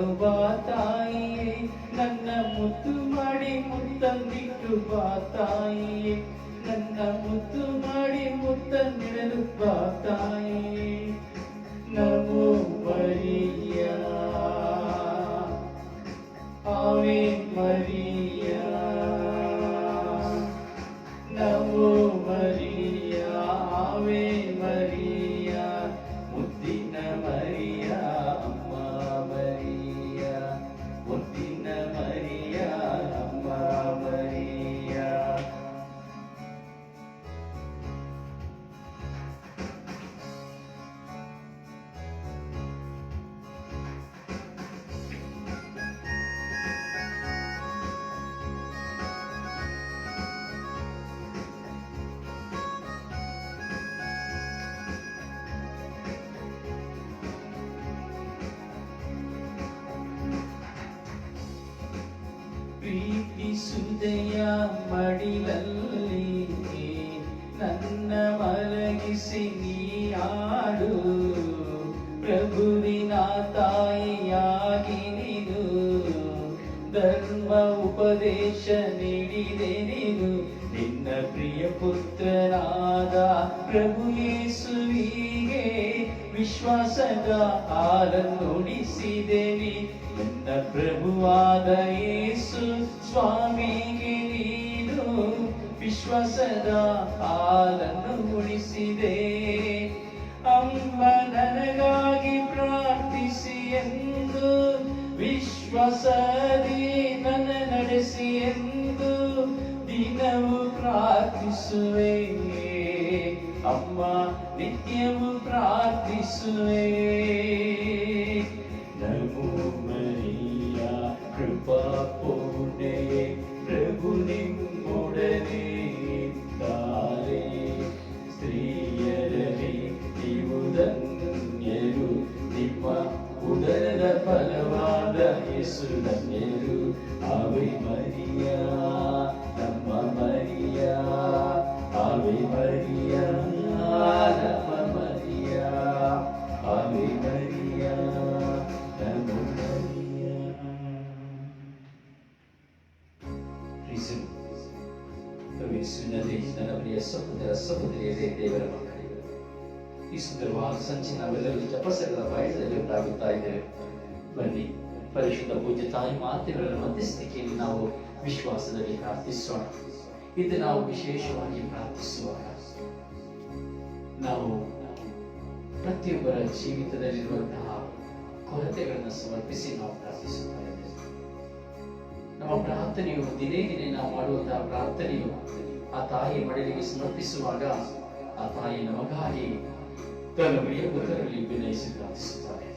ಅಪ್ಪಿಕೊಳ್ಳುವ ತಾಯಿಯೇ ನನ್ನ ಮುದ್ದು ಮಾಡಿ ಮುತ್ತಂದಿಟ್ಟು ಬಾ ತಾಯಿಯೇ ನನ್ನ ಮುದ್ದು ಮಾಡಿ ಮುತ್ತಂದಿಡಲು ಬಾ ತಾಯಿಯೇ ನಮೋ ಮರಿಯ ಆವೆ ಮರಿಯ ಪ್ರೀತಿಸುದೆಯ ಮಡಿಲಲ್ಲಿ ನನ್ನ ಮಲಗಿಸಿ ನೀ ಆಡು ಪ್ರಭುವಿನ ತಾಯಿಯಾಗಿ ನೀನು ಧರ್ಮ ಉಪದೇಶ ನೀಡಿದೆ ನೀನು. ನಿನ್ನ ಪ್ರಿಯ ಪುತ್ರನಾದ ಪ್ರಭು ಯೇಸುವಿಗೆ ವಿಶ್ವಾಸದ ಹಾಲನ್ನುಡಿಸಿದೆ ನನ್ನ ಪ್ರಭುವಾದ ಯೇಸು ವಿಶ್ವಾಸದ ಹಾಲನ್ನು ಉಳಿಸಿದೆ. ಅಮ್ಮ ನನಗಾಗಿ ಪ್ರಾರ್ಥಿಸಿ ಎಂದು ವಿಶ್ವಾಸದಿ ನನ್ನ ನಡೆಸಿ ಎಂದು ದಿನವೂ ಪ್ರಾರ್ಥಿಸುವೆ. ಅಮ್ಮ, ನಿತ್ಯವೂ ಪ್ರಾರ್ಥಿಸುವೆ. ಸುಂದರವಾದ ಸಂಚೆ ನಾವೆಲ್ಲರೂ ಜಪಸಗಳ ಬಾಯದಲ್ಲಿ ಉಂಟಾಗುತ್ತಾ ಇದ್ದೇವೆ ಬನ್ನಿ, ಪರಿಶುದ್ಧ ಪೂಜ್ಯ ತಾಯಿ ಮಾತೆಗಳ ಮಧ್ಯಸ್ಥಿಕೆಯಲ್ಲಿ ನಾವು ವಿಶ್ವಾಸದಲ್ಲಿ ಪ್ರಾರ್ಥಿಸೋಣ. ಇದು ನಾವು ವಿಶೇಷವಾಗಿ ಪ್ರಾರ್ಥಿಸುವಾಗ ನಾವು ಪ್ರತಿಯೊಬ್ಬರ ಜೀವಿತದಲ್ಲಿರುವಂತಹ ಕೊರತೆಗಳನ್ನು ಸಮರ್ಪಿಸಿ ನಾವು ಪ್ರಾರ್ಥಿಸುತ್ತಾ ಇದ್ದೇವೆ. ನಮ್ಮ ಪ್ರಾರ್ಥನೆಯು ದಿನೇ ದಿನೇ ನಾವು ಮಾಡುವಂತಹ ಪ್ರಾರ್ಥನೆಯು ಆ ತಾಯಿ ಮಡಲಿಗೆ ಸಮರ್ಪಿಸುವಾಗ ಆ ತಾಯಿ ನಮಗಾಗಿ ಪ್ರಿಯ ಪುತ್ರರಲ್ಲಿ ವಿನಯಿಸಿ ಪ್ರಾರ್ಥಿಸುತ್ತಾರೆ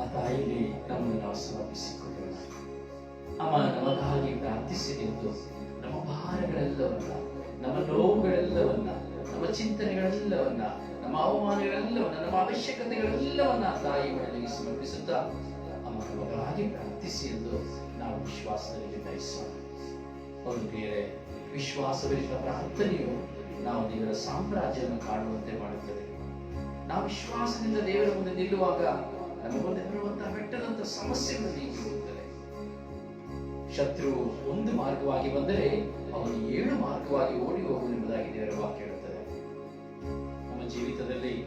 ಆ ತಾಯಿಗೆ ನಮ್ಮನ್ನು ಸಮರ್ಪಿಸಿಕೊಳ್ಳೋಣ ಅಮ್ಮ ನಮಗಾಗಿ ಪ್ರಾರ್ಥಿಸಿ ಎಂದು ನಮ್ಮ ಭಾರಗಳೆಲ್ಲವನ್ನ ನಮ್ಮ ನೋವುಗಳೆಲ್ಲವನ್ನ ನಮ್ಮ ಚಿಂತನೆಗಳೆಲ್ಲವನ್ನ ನಮ್ಮ ಅವಮಾನಗಳೆಲ್ಲವನ್ನ ನಮ್ಮ ಅವಶ್ಯಕತೆಗಳೆಲ್ಲವನ್ನ ತಾಯಿ ಮನೆಗೆ ಸಮರ್ಪಿಸುತ್ತಾ ಅಮ್ಮ ನಮಗಾಗಿ ಪ್ರಾರ್ಥಿಸಿ ಎಂದು ನಾವು ವಿಶ್ವಾಸದಲ್ಲಿ ವಿನಯಿಸೋಣ ಒಂದು ಬೇರೆ ವಿಶ್ವಾಸವಿರುವ ಪ್ರಾರ್ಥನೆಯು ನಾವು ದೇವರ ಸಾಮ್ರಾಜ್ಯವನ್ನು ಕಾಣುವಂತೆ ಮಾಡುತ್ತದೆ. ನಾವು ವಿಶ್ವಾಸದಿಂದ ದೇವರ ಮುಂದೆ ನಿಲ್ಲುವಾಗ ನಮ್ಮ ಮುಂದೆ ಬರುವಂತಹ ಬೆಟ್ಟದಂತ ಸಮಸ್ಯೆಗಳು ಶತ್ರು ಒಂದು ಮಾರ್ಗವಾಗಿ ಬಂದರೆ ಅವನು ಏಳು ಮಾರ್ಗವಾಗಿ ಓಡಿ ಹೋಗುವುದೆಂಬುದಾಗಿ ದೇವರ ವಾಕ್ಯ ಹೇಳುತ್ತದೆ. ನಮ್ಮ ಜೀವಿತದಲ್ಲಿ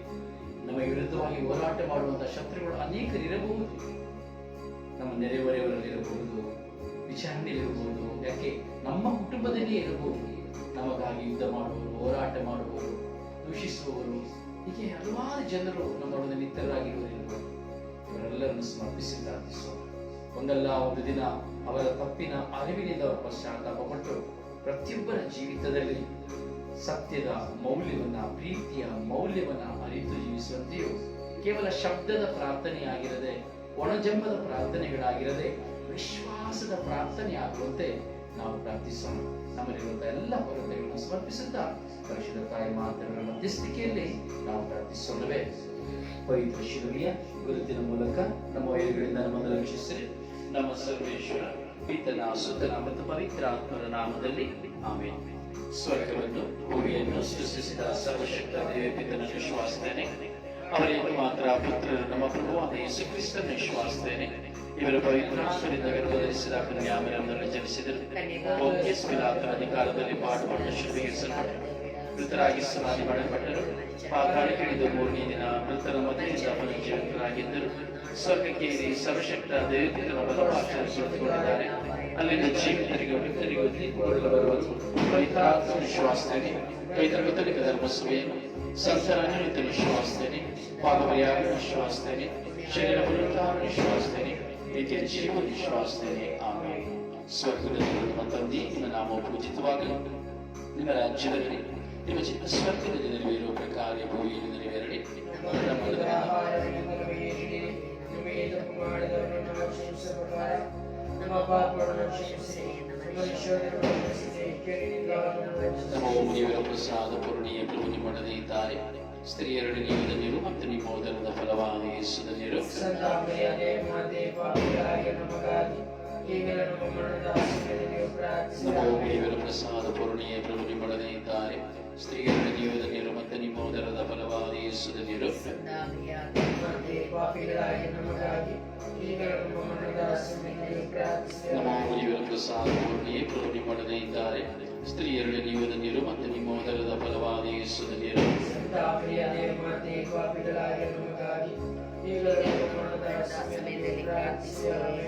ನಮ್ಮ ವಿರುದ್ಧವಾಗಿ ಹೋರಾಟ ಮಾಡುವಂತಹ ಶತ್ರುಗಳು ಅನೇಕರಿರಬಹುದು. ನಮ್ಮ ನೆರೆಹೊರೆಯವರಲ್ಲಿರಬಹುದು, ವಿಚಾರಣೆಯಲ್ಲಿರಬಹುದು, ಯಾಕೆ ನಮ್ಮ ಕುಟುಂಬದಲ್ಲಿ ಇರಬಹುದು. ನಮಗಾಗಿ ಯುದ್ಧ ಮಾಡುವವರು, ಹೋರಾಟ ಮಾಡುವವರು, ದೂಷಿಸುವವರು ಹೀಗೆ ಹಲವಾರು ಜನರು ನಮ್ಮೊಡನೆ ಮಿತ್ರರಾಗಿರುವುದಿರಬಹುದು ಇವರೆಲ್ಲರನ್ನು ಸಮರ್ಪಿಸಿ ಪ್ರಾರ್ಥಿಸೋಣ ಒಂದಲ್ಲ, ಒಂದು ದಿನ ಅವರ ತಪ್ಪಿನ ಅರಿವಿನಿಂದ ಅವರು ಪಶ್ಚಾತ್ತಾಪಪಟ್ಟು ಪ್ರತಿಯೊಬ್ಬರ ಜೀವಿತದಲ್ಲಿ ಸತ್ಯದ ಮೌಲ್ಯವನ್ನ, ಪ್ರೀತಿಯ ಮೌಲ್ಯವನ್ನ ಅರಿತು ಜೀವಿಸುವಂತೆಯೂ ಕೇವಲ ಶಬ್ದದ ಪ್ರಾರ್ಥನೆಯಾಗಿರದೆ ಒಣಜಂಬದ ಪ್ರಾರ್ಥನೆಗಳಾಗಿರದೆ, ವಿಶ್ವಾಸದ ಪ್ರಾರ್ಥನೆ ಆಗುವಂತೆ ನಾವು ಪ್ರಾರ್ಥಿಸೋಣ. ನಮ್ಮಲ್ಲಿರುವಂತಹ ಎಲ್ಲ ಕೊರತೆಗಳನ್ನು ಸಮರ್ಪಿಸುತ್ತಾ ಪರಿಶುದ್ಧ ತಾಯಿ ಮಾತುಗಳ ಮಧ್ಯಸ್ಥಿಕೆಯಲ್ಲಿ ನಾವು ಪ್ರಾರ್ಥಿಸೋಣವೇ ಪವಿತ್ರ ಶಿವಲಿಯ ಗುರುತಿನ ಮೂಲಕ ನಮ್ಮ ವೈರಿಗಳಿಂದ ನಮ್ಮನ್ನು ರಕ್ಷಿಸಿರಿ ನಮ್ಮ ಸರ್ವೇಶ್ವರ ಪಿತನ ಸುತನ ಮತ್ತು ಪವಿತ್ರ ಆತ್ಮರ ನಾಮದಲ್ಲಿ ಆಮೇಲೆ ಸ್ವರ್ಗವನ್ನು ಭೂಮಿಯನ್ನು ಸೃಷ್ಟಿಸಿದ ಸರ್ವಶಕ್ತ ದೇವಪಿತನ ವಿಶ್ವಾಸಿದ್ದೇನೆ ಅವರಿಗೆ ಮಾತ್ರ ಪುತ್ರ ನಮ್ಮ ಪ್ರಭುವಾದ ಯೇಸು ಕ್ರಿಸ್ತನ ವಿಶ್ವಾಸಿದ್ದೇನೆ ಇವರು ಪವಿತ್ರಾತ್ಮರಿಂದ ಗರ್ಭಧರಿಸಿದ ಕನ್ಯಾಮರನ್ನು ಜನಿಸಿದರು ಪಿಲಾತನ ಅಧಿಕಾರದಲ್ಲಿ ಪಾಡುಪಟ್ಟು ಶಿಲ್ಪೆಗಿರಿಸಲ್ಪಟ್ಟರು ಮೃತರಾಗಿ ಸಮಾಧಿ ಮಾಡಲ್ಪಟ್ಟರು ಪಾತಾಳಕ್ಕೆ ಹಿಡಿದು ಮೂರನೇ ದಿನ ಮೃತರ ಮಧ್ಯದಿಂದ ಪುನರ್ಜೀವಿತರಾಗಿದ್ದರು ಸ್ವರ್ಗಕ್ಕೆ ಏರಿ ಸರ್ವಶಕ್ತ ದೇವತೆಗಳ ಬಲಪಾತ್ರ ಕುಳಿತುಕೊಂಡಿದ್ದಾರೆ ಅಲ್ಲಿಂದ ಜೀವಿತರಿಗೂ ಮೃತರಿಗೂ ತೀರ್ಪು ಕೊಡಲು ಬರುವರು ಪವಿತ್ರಾತ್ಮ ವಿಶ್ವಾಸದಲ್ಲಿ ಪವಿತ್ರ ಕಥಲಿಕ ಧರ್ಮಸಭೆಯನ್ನು ಸಂತರ ಅನ್ಯತ ವಿಶ್ವಾಸದೇನೆ ಪಾಪಪರಿಹಾರ ವಿಶ್ವಾಸದಲ್ಲಿ ಶರೀರ ಪುನರುತ್ಥಾನ ನಿತ್ಯ ಜೀವ ವಿಶ್ವಾಸದೇನೆ ಆಮೇಲೆ ಸ್ವರ್ಗದಲ್ಲಿ ನಮ್ಮ ತಂದೆ ನಿಮ್ಮ ನಾಮ ಪೂಜಿತವಾಗಲಿ ನಿಮ್ಮ ರಾಜ್ಯದಲ್ಲಿ ನಿಮ್ಮ ಚಿತ್ತ ಸ್ವರ್ಗದಲ್ಲಿ ನೆರವೇರುವ ಪ್ರಕಾರ ಭೂಮಿಯಲ್ಲಿ ನೆರವೇರಲಿ ನಮ್ಮ ಮನದಲ್ಲಿ ನಮ್ಮ ಪಾಪಗಳನ್ನು ಕ್ಷಮಿಸಿ ನಮ್ಮ ಶೋಧನೆಗಳನ್ನು ಕ್ಷಮಿಸಿ ಕೇಳಿದಾಗ ನಮ್ಮ ಮುನಿಯವರ ಪ್ರಸಾದ ಪೂರ್ಣಿಯ ಪ್ರಭು ನಿಮ್ಮೊಡನೆ ಇದ್ದಾರೆ ಸ್ತ್ರೀಯರೊಡನೆ ನೀವು ಧನ್ಯರು ಮತ್ತು ನಿಮ್ಮ ಉದರದ ಫಲವಾದ ಯೇಸು ಧನ್ಯರು ಸಂತಾಪನೆಯಾದೆ ಮಾತೆ ನಮಗಾಗಿ ಈಗಲೂ ನಮ್ಮ ಮರಣದ ಸಮಯದಲ್ಲಿ ನಮ್ಮ ಪ್ರಾರ್ಥಿಸಿದಾಗ ಪ್ರಸಾದ ಪೂರ್ಣಿಯ ಪ್ರಭು ನಿಮ್ಮೊಡನೆ ಇದ್ದಾರೆ. ಸ್ತ್ರೀಯರೊಡನೆ ನೀವು ಧನ್ಯರು ಮತ್ತು ನಿಮ್ಮ ಉದರದ ಫಲವಾದ ಯೇಸು ಧನ್ಯರು ಮಾತೆ ಪಾಪಿಗಳಾಗಿ ನಮಗಾಗಿ ಈಗಲೂ ನಮ್ಮ ಮರಣದ ಸಮಯದಲ್ಲಿ ಪ್ರಾರ್ಥಿಸಿದಾಗ ನಮ್ಮ ಪ್ರಸಾದ ಪೂರ್ಣಿಯ ಪ್ರಭು ನಿಮ್ಮೊಡನೆ ಇದ್ದಾರೆ. ಸ್ತ್ರೀಯರೊಡನೆ ನೀವು ನೀರು ಮತ್ತು ನಿಮ್ಮ ಮೊದಲದ ಫಲವಾದ ಯೇಸು ಧನ್ಯರು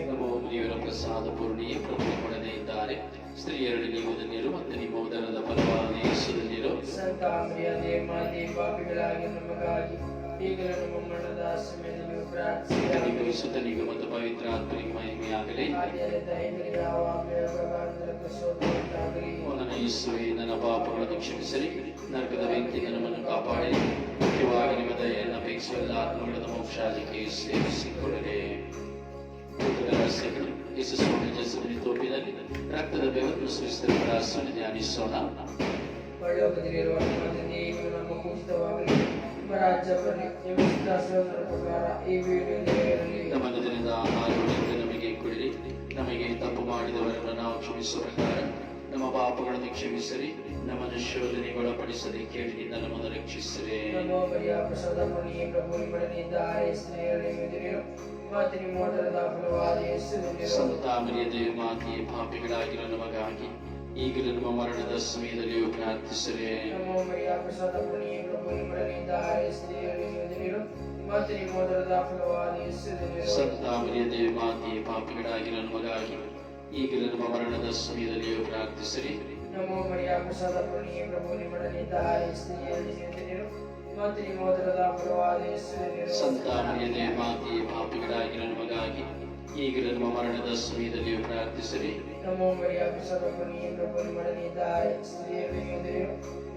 ನಮ್ಮ ದೇವರ ಪ್ರಸಾದ ಪೂರ್ಣಿಯ ಪ್ರಭು ಇದ್ದಾರೆ ಸ್ತ್ರೀಯರಲ್ಲಿ ನೀವು ಧನ್ಯರು ಮತ್ತು ನಿಮ್ಮ ಮೊದಲದ ಫಲವಾದ ಯೇಸು ಧನ್ಯರು ಸಂತಾಪನೆಯಾದೆ ಮಾತೆ ಪಾಪಿಗಳಾಗಿ ನಮಗಾಗಿ ಈಗಲೂ ನಮ್ಮ ಮರಣದ ಸಮಯದಲ್ಲಿ ಕನಿಗೂ ಸುತನಿಗೂ ಮತ್ತು ಪವಿತ್ರ ಆತ್ಮನಿಗೆ ಮಹಿಮೆಯಾಗಲಿ ನನ್ನ ಯೇಸುವೆ, ನನ್ನ ಪಾಪಗಳನ್ನು ಕ್ಷಮಿಸಲಿ ನರಕದ ವ್ಯಕ್ತಿ ನಮ್ಮನ್ನು ಕಾಪಾಡಿ ಮುಖ್ಯವಾಗಿ ನಿಮ್ಮ ದಯೆಯನ್ನು ಅಪೇಕ್ಷಿಸುವ ಎಲ್ಲ ಆತ್ಮಗಳನ್ನು ಮೋಕ್ಷಾದಿಗೆ ಸೇರಿಸಿಕೊಳ್ಳಲಿ ಭೂತದ ರಹಸ್ಯಗಳು ಯೇಸು ಸ್ವಾಮಿ ಜಸದಿನ ತೋಪಿನಲ್ಲಿ ರಕ್ತದ ಬೆವರನ್ನು ಸುರಿಸಿದ ಪ್ರಾಸನ್ನು ಧ್ಯಾನಿಸೋಣ. ಪರಲೋಕದಲ್ಲಿರುವ ರಾಜ್ಯ ಪ್ರಕಾರ ಈ ವೀಡಿಯೋ ನೆರವೇರಲಿ ದಿನದ ಆಹಾರವನ್ನು ನಮಗೆ ಕೊಡಿರಿ. ನಮಗೆ ತಪ್ಪು ಮಾಡಿದವರನ್ನು ನಾವು ಕ್ಷಮಿಸುವ ಪ್ರಕಾರ ನಮ್ಮ ಪಾಪಗಳನ್ನು ಕ್ಷಮಿಸಿರಿ. ನಮ್ಮನ್ನು ಶೋಧನೆಗೆ ಒಳಪಡಿಸದೆ ಕೇಳಿನಿಂದ ನಮ್ಮನ್ನು ರಕ್ಷಿಸಿರಿ. ನಮ್ಮ ಬರಿಯ ಪ್ರಸಾದ ಪುಣ್ಯ ಪ್ರಭು ದೇವ ಮಾತೆಯೇ ಪಾಪಿಗಳಾಗಿರೋ ನಮಗಾಗಿ ಈಗಲೂ ನಮ್ಮ ಮರಣದ ಸಮಯದಲ್ಲಿಯೂ ಪ್ರಾರ್ಥಿಸಿರಿ. ಮಾತಿ ಸಂತ ಮರಿಯ ದೇವ ಮಾತೆಯೇ ಪಾಪಿಗಳಾಗಿರೋ ನಮಗಾಗಿ ಈಗಲೂ ನಮ್ಮ ಮರಣದ ಸಮಯದಲ್ಲಿಯೂ ಪ್ರಾರ್ಥಿಸಿರಿ. ನಮೋ ಮರಿಯ ಪ್ರಸಾದ ಪುಣ್ಯ ಪ್ರಭು ಮತ್ತು ನಿಮ್ಮ ಓದರದ ಫಲವಾದ ಯೇಸುವಿನ ಸಂತ ಮರಿಯ ದೇವ ಮಾತೆಯೇ ಪಾಪಿಗಳಾಗಿರೋ ನಮಗಾಗಿ ಈಗಲೂ ನಮ್ಮ ಮರಣದ ಸಮಯದಲ್ಲಿ ಪ್ರಾರ್ಥಿಸಿರಿ. ನಮೋ ಮರಿಯ ಪ್ರಸಾದ ಪುಣ್ಯ ಪ್ರಭು ನಿಮ್ಮೊಡನೆ ಇದ್ದಾರೆ ಸ್ತ್ರೀಯರು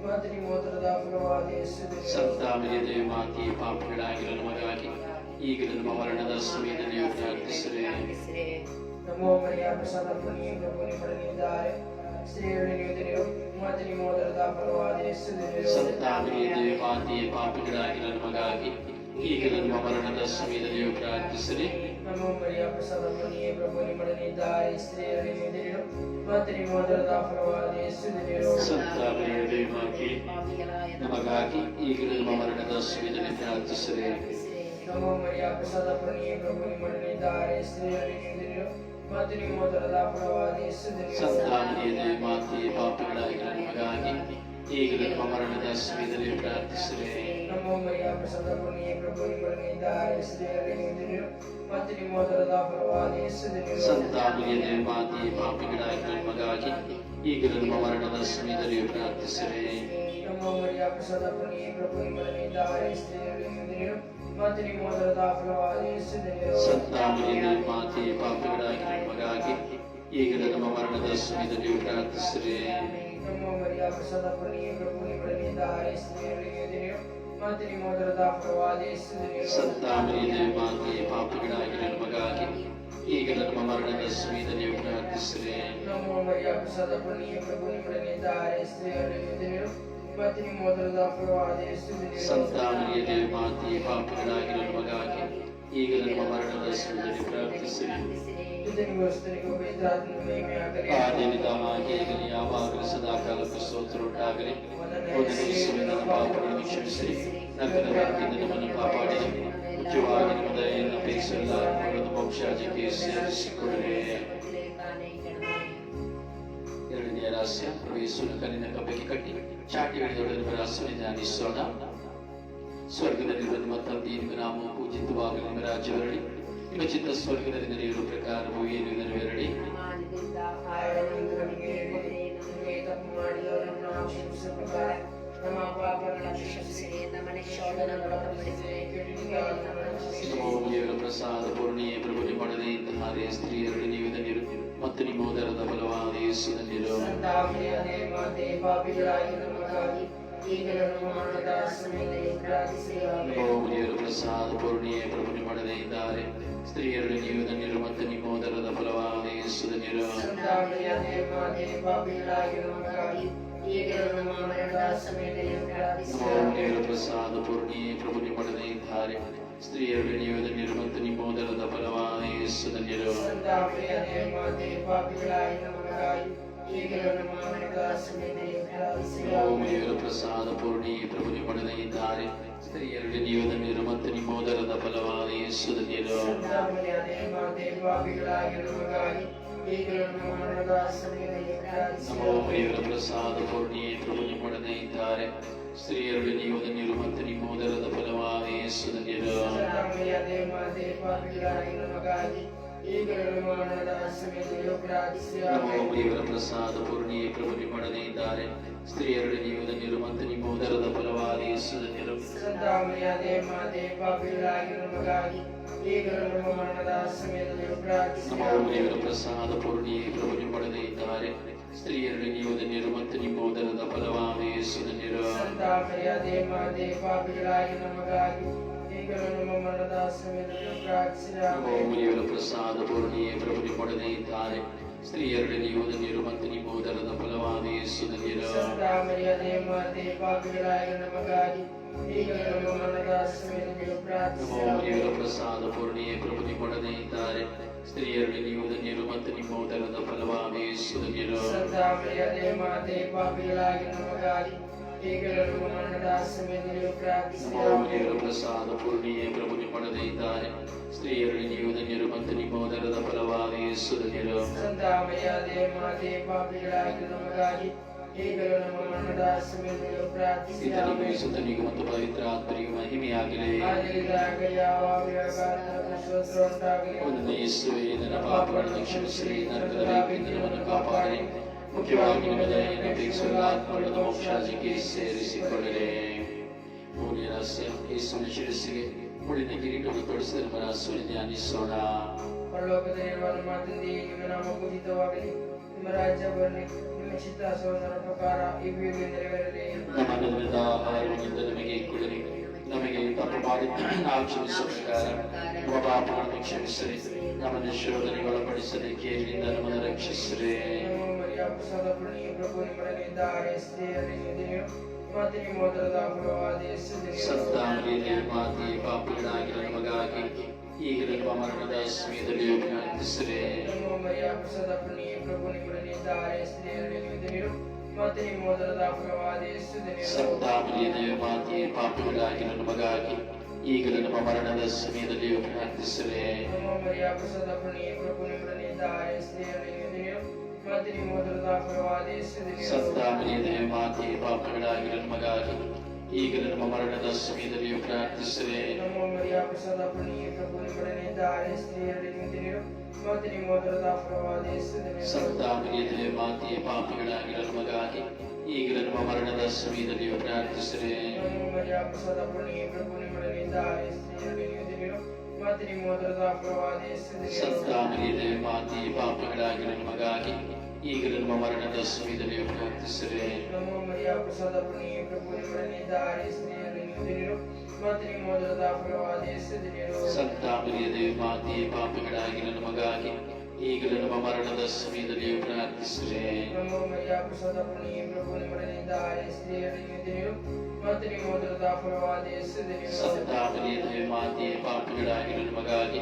ಮತ್ತು ನಿಮ್ಮ ಓದರದ ಫಲವಾದ ಯೇಸುವಿನ ಸಂತ ಮರಿಯ ದೇವ ಮಾತೆಯೇ ಪಾಪಿಗಳಾಗಿರೋ ನಮಗಾಗಿ ಈಗ ನಮ್ಮ ಮರಣದ ಸಮಯದಲ್ಲಿ ಪ್ರಾರ್ಥಿಸಿರಿ. ನಿಮ್ಮ ಓದರದ ಫಲವಾದ ಯೇಸುವಿನ ಸಂತ ಮರಿಯ ದೇವ ಮಾತೆಯೇ ಪಾಪಿಗಳಾಗಿರೋ ನಮಗಾಗಿ ಈಗ ನಮ್ಮ ಮರಣದ ಸಮಯದಲ್ಲಿಯೂ ಪ್ರಾರ್ಥಿಸಿರಿ. ನಮೋ ಮರಿಯ ಪ್ರಸಾದ ಪುಣ್ಯ ಪ್ರಭು ನಿಮ್ಮೊಡನೆ ಇದ್ದಾರೆ ಸ್ತ್ರೀಯರು ಮತ್ತು ನಿಮ್ಮ ಓದರದ ಫಲವಾದ ಯೇಸುವಿನ ಸಂತ ಮರಿಯ ದೇವ ಮಾತೆಯೇ ನಮಗಾಗಿ ಈಗಲೂ ನಮ್ಮ ಮರಣದ ಸಮಯದಲ್ಲಿ ಪ್ರಾರ್ಥಿಸಿರಿ ನಮೋ ಮರಿಯ ಪ್ರಸಾದ ಪುಣ್ಯ ಪ್ರಭು ನಿಮ್ಮೊಡನೆ ಇದ್ದಾರೆ ಸ್ತ್ರೀಯರು ಮತ್ತು ನಿಮ್ಮ ಓದರದ ಫಲವಾದ ಯೇಸುವಿನ ಸಂತ ಮರಿಯ ದೇವ ಮಾತೆಯೇ ಪಾಪಿಗಳಾಗಿರೋ ನಮಗಾಗಿ ಈಗಲೂ ನಮ್ಮ ಮರಣದ ಸಮಯದಲ್ಲಿ ಪ್ರಾರ್ಥಿಸಿರಿ ನಮೋ ಮರಿಯ ಪ್ರಸಾದ ಪುಣ್ಯ ಪ್ರಭು ನಿಮ್ಮೊಡನೆ ಇದ್ದಾರೆ ಸ್ತ್ರೀಯರು ಮತ್ತು ನಿಮ್ಮ ಓದರದ ಫಲವಾದ ಯೇಸುವಿನ ಸಂತ ಮರಿಯ ದೇವ ಮಾತೆಯೇ ಪಾಪಿಗಳಾಗಿರೋ ನಮಗಾಗಿ ಈಗಲೂ ನಮ್ಮ ಮರಣದ ಸಮಯದಲ್ಲಿ ಪ್ರಾರ್ಥಿಸಿರಿ ನಮೋ ಮರಿಯ ಪ್ರಸಾದ ಪುಣ್ಯ ಪ್ರಭು ನಿಮ್ಮೊಡನೆ ಇದ್ದಾರೆ ಸ್ತ್ರೀಯರು ಮತ್ತು ನಿಮ್ಮ ಓದರದ ಫಲವಾದ ಯೇಸುವಿನ ಸಂತ ಮರಿಯ ದೇವ ಮಾತೆಯೇ ಪಾಪಿಗಳಾಗಿರೋ ನಮಗಾಗಿ ಈಗಲೂ ನಮ್ಮ ಮರಣದ ಸಮಯದಲ್ಲಿ ಪ್ರಾರ್ಥಿಸಿರಿ ನಮೋ ಮರಿಯ ಪ್ರಸಾದ ಪುಣ್ಯ ಪ್ರಭು ನಿಮ್ಮೊಡನೆ ಇದ್ದಾರೆ ಸ್ತ್ರೀಯರು ಮತ್ತು ನಿಮ್ಮ ಓದರದ ಫಲವಾದ ಯೇಸುವಿನ ಸಂತ ಮರಿಯ ದೇವ ಮಾತೆಯೇ ಪಾಪಿಗಳಾಗಿರೋ ನಮಗಾಗಿ ಈಗಲೂ ನಮ್ಮ ಮರಣದ ಸಮಯದಲ್ಲಿ ಪ್ರಾರ್ಥಿಸಿದೆ ನಮೋ ಮರಿಯ ಪ್ರಸಾದ ಪುಣ್ಯ ಪ್ರಭು ನಿಮ್ಮೊಡನೆ ಇದ್ದಾರೆ ಸ್ತ್ರೀಯರು ಮತ್ತು ನಿಮ್ಮ ಓದರದ ಫಲವಾದ ಯೇಸುವಿನ ಸಂತ ಮಾತೆಯೇ ಪಾಪಿಗಳಾಗಿರೋ ನಮಗಾಗಿ ಈಗಲೂ ನಮ್ಮ ಮರಣದ ಸಮಯದಲ್ಲಿ ಪ್ರಾರ್ಥಿಸಿರಿ ಇದನ್ನು ವಸ್ತುನಿಗೆ ಪವಿತ್ರಾತ್ಮನ ಮಹಿಮೆಯಾಗಲಿ ಆದಿನಿತವಾಗಿ ಈಗಲೂ ಯಾವಾಗಲೂ ಸದಾಕಾಲಕ್ಕೂ ಸ್ತೋತ್ರ ಉಂಟಾಗಲಿ ಒದಗಿಸುವ ನನ್ನ ಪಾಪಗಳನ್ನು ಕ್ಷಮಿಸಿ ನಗರ ವ್ಯಾಪ್ತಿಯಿಂದ ನಮ್ಮನ್ನು ಕಾಪಾಡಿ ಮುಖ್ಯವಾಗಿ ನಿಮ್ಮ ದಯೆಯನ್ನು ಅಪೇಕ್ಷಿಸಲ್ಲ ನಮ್ಮನ್ನು ಮೋಕ್ಷಾಜಕ್ಕೆ ಸೇರಿಸಿಕೊಳ್ಳೆ ಎರಡನೆಯ ರಹಸ್ಯ ಪ್ರವೇಶನ ಕಲ್ಲಿನ ಕಬ್ಬಿಗೆ ಕಟ್ಟಿ ಚಾಟಿ ಹಿಡಿದೊಡನೆ ರಹಸ್ಯವನ್ನು ಧ್ಯಾನಿಸೋಣ ಸ್ವರ್ಗದಲ್ಲಿರುವ ನಿಮ್ಮ ತಂದೆ ನಿಮ್ಮ ನಾಮ ಪೂಜಿತವಾಗಲಿ ನಿಮ್ಮ ರಾಜ್ಯ ಬರಲಿ ನಿಮ್ಮ ಚಿತ್ತ ಸ್ವರ್ಗದಲ್ಲಿ ನಡೆಯುವ ಪ್ರಕಾರವು ಏನು ನೆರವೇರಲಿ ಆಯನೊಂದು ನಮಗೆ ನೀಡಿ, ನಮಗೆ ತಪ್ಪು ಮಾಡಿದವರನ್ನು ನಾವು ಕ್ಷಮಿಸುವ ಪ್ರಕಾರ ನಮ್ಮ ಪಾಪಗಳನ್ನು ಕ್ಷಮಿಸಿ ನಮ್ಮನೆ ಶೋಧನಗೊಳಪಡಿಸಿ ಕೆಡುಕಿನಿಂದ ನಮ್ಮನ್ನು ರಕ್ಷಿಸಿ. ನಮ್ಮ ದೇವರ ಪ್ರಸಾದ ಪೂರ್ಣಿಯೇ ಪ್ರಭು ನಿಮ್ಮೊಡನೆ ಇದ್ದಾರೆ ಸ್ತ್ರೀಯರಲ್ಲಿ ನೀವು ಧನ್ಯರು ಮತ್ತು ನಿಮ್ಮ ಉದರದ ಫಲವಾದ ಯೇಸು ಧನ್ಯರು ಸಂತಾಮರಿಯಾದೆ ಮಾತೆ ಪಾಪಿಗಳಾಗಿ ನಮಗಾಗಿ ಈಗಲೂ ನಮ್ಮ ಮರಣದ ಸಮಯದಲ್ಲಿ ಪ್ರಾರ್ಥಿಸಿ ಆಮೆನ್. ನಮ್ಮ ದೇವರ ಪ್ರಸಾದ ಪೂರ್ಣಿಯೇ ಪ್ರಭು ನಿಮ್ಮೊಡನೆ ಇದ್ದಾರೆ ಸ್ತ್ರೀಯರಲ್ಲಿ ನೀವು ಧನ್ಯರು ಮತ್ತು ನಿಮ್ಮ ಉದರದ ಫಲವಾದ ಯೇಸು ಧನ್ಯರು ಸಂತಾಮರಿಯಾದೆ ಮಾತೆ ಪಾಪಿಗಳಾಗಿ ನಮಗಾಗಿ ಈಗಲೂ ನಮ್ಮ ಮರಣದ ಸಮಯದಲ್ಲಿ ಪ್ರಾರ್ಥಿಸಿ ನಮ್ಮ ಆಮೆನ್. ದೇವರ ಪ್ರಸಾದ ಪೂರ್ಣಿಯೇ ಸ್ತ್ರೀಯರಲ್ಲಿ ನೀವು ಧನ್ಯರು ಮತ್ತು ನಿಮ್ಮ ಉದರದ ಫಲವಾದ ಯೇಸು ನೀರು. ನಮ್ಮ ಪ್ರಸಾದ ಪೂರ್ಣಿ ಪ್ರಭು ನಿಮ್ಮೊಡನೆ ಇದ್ದಾರೆ. ಸ್ತ್ರೀಯರಲ್ಲಿ ನೀವು ನೀರು ಮತ್ತು ನಿಮ್ಮ ಉದರದ ಫಲವಾದ ಯೇಸು ಧನ್ಯರು ನಮ್ಮ. ದೇವರ ಪ್ರಸಾದ ಪೂರ್ಣಿಯ ಪ್ರಭು ನಿಮ್ಮೊಡನೆ ಇದ್ದಾರೆ. ಸ್ತ್ರೀಯರಲ್ಲಿ ನೀವು ಧನ್ಯರು ಮತ್ತು ನಿಮ್ಮ ಉದರದ ಫಲವಾದ ಯೇಸು ಧನ್ಯರು ಸಂತಾಮರಿಯಾದೆ ಮಾತೆ ಪಾಪಿಗಳಾಗಿ ನಮಗಾಗಿ ಈಗಲೂ ನಮ್ಮ ದೇವರ ಪ್ರಸಾದ ಪೂರ್ಣಿಯ ಪ್ರಭು ನಿಮ್ಮೊಡನೆ ಇದ್ದಾರೆ. ಸ್ತ್ರೀಯರಲ್ಲಿ ಧನ್ಯರು ಮತ್ತು ನಿಮ್ಮ ಉದರದ ಫಲವಾದ ಯೇಸು ಸಂತಾಮಯ ದೇವ ದೇವ ನಮಗಾಗಿ ದೇವರ ಪ್ರಸಾದ ಪೂರ್ಣಿಯೇ ಪ್ರಭು ನಿಮ್ಮೊಡನೆ ಇದ್ದಾರೆ ಸ್ತ್ರೀಯರಲ್ಲಿ ನೀವು ಧನ್ಯರು ಮತ್ತು ನಿಮ್ಮ ಉದರದ ಫಲವಾದ ಯೇಸು ಧನ್ಯರು ಮಾತೆ ಪಾಪಿಗಳಾಗಿ ನಮಗಾಗಿ ಈಗಲೂ ನಮ್ಮ ಮರಣದ ಸಮಯದಲ್ಲಿ ಪ್ರಾರ್ಥಿಸಿ ನಮೋ ಆಮೆನ್. ದೇವರ ಪ್ರಸಾದ ಪೂರ್ಣಿಯೇ ಪ್ರಭು ನಿಮ್ಮೊಡನೆ ಇದ್ದಾರೆ ಸ್ತ್ರೀಯರಲ್ಲಿ ನೀವು ಮತ್ತು ನಿಮ್ಮ ಉದರದ ಫಲವಾದ ಯೇಸು ಧನ್ಯರು ಸಂತಾಮರಿಯಾದೆ ಮಾತೆ ಪಾಪಿಗಳಾಗಿ ನಮಗಾಗಿ ಪ್ರಸಾದ ಪೂರ್ಣಿಯೇ ಪ್ರಭು ನಿಮ್ಮೊಡನೆ ಇದ್ದಾರೆ ಸ್ತ್ರೀಯರಲ್ಲಿ ನೀವು ಧನ್ಯರು ಮತ್ತು ನಿಮ್ಮ ಉದರದ ಫಲವಾದ ಯೇಸು ಧನ್ಯರು ಸಂತಾಮರಿಯಾದೆ ಮಾತೆ ಪಾಪಿಗಳಾಗಿ ನಮಗಾಗಿ ಈಗಲೂ ನಮ್ಮ ಮರಣದ ಸಮಯದಲ್ಲಿ ಪ್ರಾರ್ಥಿಸಿ ಇತನಿಗೂ ಆಮೆನ್. ಸುತನಿಗೂ ಮತ್ತು ಪವಿತ್ರ ಆತ್ಮರಿಗೂ ಮಹಿಮೆಯಾಗಲಿ. ಯೇಸುವೇ ನನ್ನ ಪಾಪಗಳನ್ನು ಕ್ಷಮಿಸಿರಿ ನರಕದ ನಮ್ಮನ್ನು ಕಾಪಾಡಿ. ಮುಖ್ಯವಾಗಿ ನಿಮ್ಮ ದಯೆಯನ್ನು ಅಪೇಕ್ಷಿಸುವ ಆತ್ಮಗಳನ್ನು ಮೋಕ್ಷಾಜಿಗೆ ಸೇರಿಸಿಕೊಳ್ಳಿರಿ ಮೂರನೇ ರಹಸ್ಯ ಯೇಸುವಿನ ಶಿರಸ್ಸಿಗೆ ಮುಳಿನ ಕಿರೀಟವನ್ನು ತೊಡಿಸಿದ ನಮ್ಮ ರಹಸ್ಯವನ್ನು ಧ್ಯಾನಿಸೋಣ ಪರಲೋಕದಲ್ಲಿರುವ ನಮ್ಮ ತಂದೆಯೇ ನಿಮ್ಮ ನಾಮ ಪೂಜಿತವಾಗಲಿ ನಿಮ್ಮ ರಾಜ್ಯ ಬರಲಿ ನಿಮ್ಮ ಚಿತ್ತ ಸಹೋದರ ಪ್ರಕಾರ ಈ ಭೂಮಿ ನೆರವೇರಲಿ ನಮ್ಮ ಅನ್ನದ ಆಹಾರವನ್ನು ನಮಗೆ ಕೊಡಿರಿ ನಮಗೆ ತಪ್ಪು ಮಾಡಿ ನಾವು ಕ್ಷಮಿಸುವ ಪ್ರಕಾರ ನಮ್ಮ ಪಾಪಗಳನ್ನು ಕ್ಷಮಿಸಿರಿ ನಮ್ಮನ್ನು ಶೋಧನೆಗೆ ಒಳಪಡಿಸದೆ ಕೇಳಿನಿಂದ ನಮ್ಮನ್ನು ರಕ್ಷಿಸಿರಿ ನಮ್ಮ ಮರಿಯ ಪ್ರಸಾದ ಪುಣ್ಯ ಪ್ರಭು ನಿಮ್ಮೊಡನಿದ್ದಾರೆ ಸ್ತ್ರೀಯರಲ್ಲಿ ನೀವು ಮತ್ತೆ ನಿಮ್ಮ ಮೊದಲದ ಫಲವಾದ ಯೇಸು ದೇವರು. ಸಂತಾನರಿಗೆ ಮಾತಿ ಪಾಪಿಗಳಾಗಿರೋ ನಮಗಾಗಿ ಈಗಲೂ ನಮ್ಮ ಮರಣದ ಸಮಯದಲ್ಲಿ ಪ್ರಾರ್ಥಿಸಿರಿ ನಮ್ಮ ಮರಿಯ ಪ್ರಸಾದ ಪುಣ್ಯ ಪ್ರಭು ನಿಮ್ಮೊಡನಿದ್ದಾರೆ ಸ್ತ್ರೀಯರಲ್ಲಿ ನೀವು ಮತ್ತೆ ನಿಮ್ಮ ಮೊದಲದ ಫಲವಾದ ಯೇಸು ದೇವರು. ಸಂತಾನರಿಗೆ ಮಾತಿ ಪಾಪಿಗಳಾಗಿರೋ ನಮಗಾಗಿ ಈಗಲೂ ನಮ್ಮ ಮರಣದ ಸಮಯದಲ್ಲಿ ಪ್ರಾರ್ಥಿಸಿರಿ ನಮ್ಮ ಮರಿಯ ಪ್ರಸಾದ ಪುಣ್ಯ ಪ್ರಭು ನಿಮ್ಮೊಡನಿದ್ದಾರೆ ಸ್ತ್ರೀಯರಲ್ಲಿ ನೀವು ಮತ್ತೆ ನಿಮ್ಮ ಮೊದಲದ ಫಲವಾದ ಯೇಸು ದೇವರು. ಸಂತಾನರಿಗೆ ಮಾತಿ ಪಾಪಿಗಳಾಗಿರೋ ನಮಗಾಗಿ ಈಗಲೂ ನಮ್ಮ ಮರಣದ ಸಮಯದಲ್ಲಿಯೂ ಪ್ರಾರ್ಥಿಸಿರಿ ನಮ್ಮ ಮರಿಯ ಪ್ರಸಾದ ಪುಣ್ಯ ಪ್ರಭು ನಿಮ್ಮೊಡನಿದ್ದಾರೆ ಸ್ತ್ರೀಯರಲ್ಲಿ ನೀವು ಮತ್ತೆ ನಿಮ್ಮ ಮೊದಲದ ಫಲವಾದ ಯೇಸು ದೇವರು. ಸಂತಾನರಿಗೆ ಮಾತಿ ಪಾಪಿಗಳಾಗಿರೋ ನಮಗಾಗಿ ಈಗಲೂ ನಮ್ಮ ಮರಣದ ಸಮಯದಲ್ಲಿ ಪ್ರಾರ್ಥಿಸಿರಿ ನಮ್ಮ ಮರಿಯ ಪ್ರಸಾದ ಪುಣ್ಯ ಪ್ರಭು ನಿಮ್ಮೊಡನಿದ್ದಾರೆ ಸಂತಾನರಿಗೆ ಮಾತಿ ಪಾಪಗಳಾಗಿ ನಮಗಾಗಿ ಈಗ ನಮ್ಮ ಮರಣದ ಸಮಯದಲ್ಲಿ ಪ್ರಾರ್ಥಿಸಿರಿ ನಮ್ಮ ಮರಿಯ ಪ್ರಸಾದ ಪುಣ್ಯ ಪ್ರಭು ನಿಮ್ಮೊಡನಿದ್ದಾರೆ ಸ್ತ್ರೀಯರಲ್ಲಿ ನೀವು ಮತ್ತೆ ನಿಮ್ಮ ಮೊದಲದ ಮಾತಿ ಪಾಪಗಳಾಗಿ ನಮಗಾಗಿ ಈಗಲೂ ನಮ್ಮ ಮರಣದ ಸಮಯದಲ್ಲಿ ಪ್ರಾರ್ಥಿಸಿರಿ ನಮ್ಮ ಮರಿಯ ಪ್ರಸಾದ ಪುಣ್ಯ ಪ್ರಭು ನೀವು ಮತ್ತೆ ನಿಮ್ಮ ಮೊದಲದ ಫಲವಾದ ಯೇಸು ದೇವರು. ಸಂತಾನರಿಗೆ ಮಾತಿ ಪಾಪಿಗಳಾಗಿರೋ ನಮಗಾಗಿ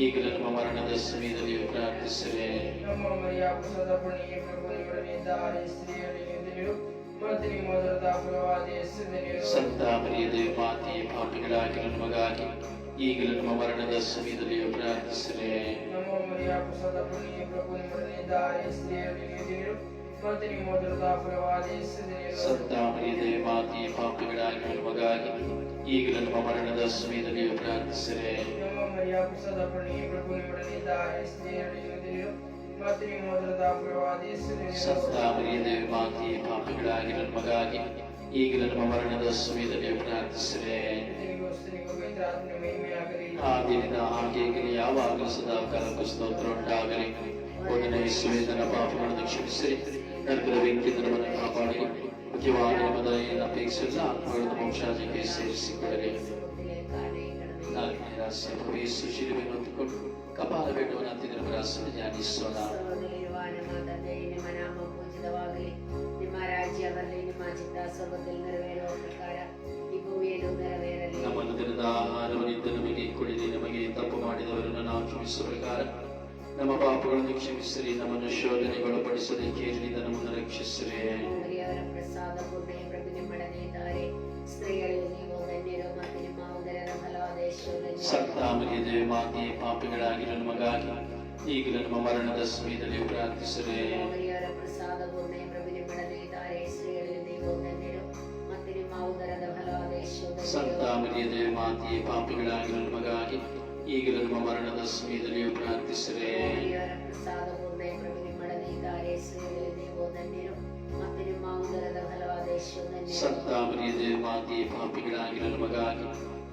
ಈಗಲೂ ನಮ್ಮ ಮರಣದ ಸಮಯದಲ್ಲಿಯೂ ಪ್ರಾರ್ಥಿಸಿರೆ ನಮ್ಮ ಮರಿಯ ಪ್ರಸಾದ ಪುಣ್ಯ ಪ್ರಭುನಿವರನಿದ್ದಾರೆ ಸ್ತ್ರೀಯರಲ್ಲಿ ನಿಂದೆಯರು ಮತ್ತು ನಿಮ್ಮ ಮೊದಲದ ಫಲವಾದ ಹೆಸರಿನಲ್ಲಿರು ಸಂತ ಮರಿಯದೇ ಮಾತೆ ಪಾಪಿಗಳಾಗಿರೋ ನಮಗಾಗಿ ಈಗಲೂ ನಮ್ಮ ಮರಣದ ಸಮಯದಲ್ಲಿಯೂ ಪ್ರಾರ್ಥಿಸಿರೆ ನಮ್ಮ ಮರಿಯ ಪ್ರಸಾದ ಪುಣ್ಯ ಪ್ರಭುನಿವರನಿದ್ದಾರೆ ಸ್ತ್ರೀಯರಲ್ಲಿ ನಿಂದೆಯರು ಮತ್ತು ನಮಗಾಗಿ ಈಗಲೂ ನಮ್ಮ ಮರಣದ ಸಮಯದಲ್ಲಿಯೂ ಪ್ರಾರ್ಥಿಸಿದೆ ಸತ್ತ ಮರಿಯ ಪ್ರಸಾದ ಪುಣ್ಯ ಪ್ರಭುನಿವರನಿದ್ದಾರೆ ಸ್ತ್ರೀಯರಲ್ಲಿ ನಿಂದೆಯರು ಮತ್ತು ನಿಮ್ಮ ಮೊದಲದ ಫಲವಾದ ಹೆಸರಿನಲ್ಲಿರು ಸಂತ ಮರಿಯದೇ ಮಾತೆ ಪಾಪಿಗಳಾಗಿರೋ ನಮಗಾಗಿ ಈಗಲೂ ನಮ್ಮ ಮರಣದ ಸಮಯದಲ್ಲಿ ಪ್ರಾರ್ಥಿಸಿದೆ ಆ ದಿನದ ಹಾಗೆ ಯಾವಾಗಲೂ ಸದಾ ಕಾಲಕ್ಕೂ ಸ್ತೋತ್ರ ಉಂಟಾಗಲಿ ಒಂದನೇ ಸುವೇದನ ಪಾಪಗಳನ್ನು ಕ್ಷಮಿಸಿರಿ. ನಂತರ ವ್ಯಕ್ತಿ ನಮ್ಮನ್ನು ಕಾಪಾಡಿ ಮುಖ್ಯವಾಗಿ ನಮ್ಮ ದಯೆಯನ್ನು ಅಪೇಕ್ಷಿಸಿಲ್ಲ ಆತ್ಮಗಳನ್ನು ಮೋಕ್ಷಾಜಕ್ಕೆ ಸೇರಿಸಿಕೊಳ್ಳಲಿ ನಾಲ್ಕನೇ ರಹಸ್ಯ ಪ್ರವೇಶಿಸಿ ಶಿಲುಬೆಯನ್ನು ಹೊತ್ತುಕೊಂಡು ಕಪಾಲ ಬೆಟ್ಟವನ್ನು ಹತ್ತಿದ ರಹಸ್ಯ ಧ್ಯಾನಿಸೋಣ ಸ್ವರ್ಗದಲ್ಲಿರುವ ನಮ್ಮ ತಂದೆ ನಿಮ್ಮ ನಾಮ ಪೂಜಿತವಾಗಲಿ ನಿಮ್ಮ ರಾಜ್ಯ ಬರಲಿ ನಿಮ್ಮ ಚಿತ್ತ ಸ್ವರ್ಗದಲ್ಲಿ ನೆರವೇರುವ ಪ್ರಕಾರ ಈ ಭೂಮಿಯಲ್ಲೂ ನೆರವೇರಲಿ ನಮ್ಮನ್ನು ದಿನದ ಆಹಾರವನ್ನಿದ್ದ ನಮಗೆ ಕೊಡಿರಿ ನಮಗೆ ತಪ್ಪು ಮಾಡಿದವರನ್ನು ನಾವು ಕ್ಷಮಿಸುವ ಪ್ರಕಾರ ನಮ್ಮ ಪಾಪಗಳನ್ನು ಕ್ಷಮಿಸಿರಿ ನಮ್ಮನ್ನು ಶೋಧನೆಗೊಳಪಡಿಸದೆ ಕೇಳಿನಿಂದ ನಮ್ಮನ್ನು ರಕ್ಷಿಸಿರಿ ಮರಿಯವರ ಪ್ರಸಾದ ಪೂರ್ಣ ಪ್ರಭು ನಿಮ್ಮೊಡನೆ ಇದ್ದಾರೆ ಸ್ತ್ರೀಗಳಲ್ಲಿ ನೀವು ಧನ್ಯರು ಮತ್ತು ನಿಮ್ಮ ಉದರದ ಫಲವಾದ ಯಶೋಧನ್ಯರು. ಸಂತ ಮರಿಯದೇವಿ ಮಾತೆ ಪಾಪಿಗಳಾಗಿರೋ ನಮಗಾಗಿ ಈಗಲೂ ನಮ್ಮ ಮರಣದ ಸಮಯದಲ್ಲಿ ಪ್ರಾರ್ಥಿಸಿರಿ ಮರಿಯವರ ಪ್ರಸಾದ ಪೂರ್ಣ ಪ್ರಭು ನಿಮ್ಮೊಡನೆ ಇದ್ದಾರೆ ಸ್ತ್ರೀಗಳಲ್ಲಿ ನೀವು ಧನ್ಯರು ಮತ್ತು ನಿಮ್ಮ ಉದರದ ಫಲವಾದ ಯಶೋಧನ್ಯರು. ಸಂತ ಮರಿಯದೇವಿ ಮಾತೆ ಪಾಪಿಗಳಾಗಿರೋ ನಮಗಾಗಿ ಈಗಲೂ ನಮ್ಮ ಮರಣದ ಸಮಯದಲ್ಲಿ ಪ್ರಾರ್ಥಿಸಿದೆ ಮರಿಯವರ ಪ್ರಸಾದ ಪಾಪಿಗಳಾಗಿರ ಪ್ರಭು ನಿಮ್ಮೊಡನೆ ಇದ್ದಾರೆ. ಸ್ತ್ರೀಗಳಲ್ಲಿ ನೀವು ಧನ್ಯರು ಮತ್ತು ನಿಮ್ಮ ಉದರದ ಫಲವಾದ ಯಶೋಧನ್ಯರು. ಸಂತ ಮರಿಯದೇವಿ ಮಾತೆ ಪಾಪಿಗಳಾಗಿರೋ ನಮಗಾಗಿ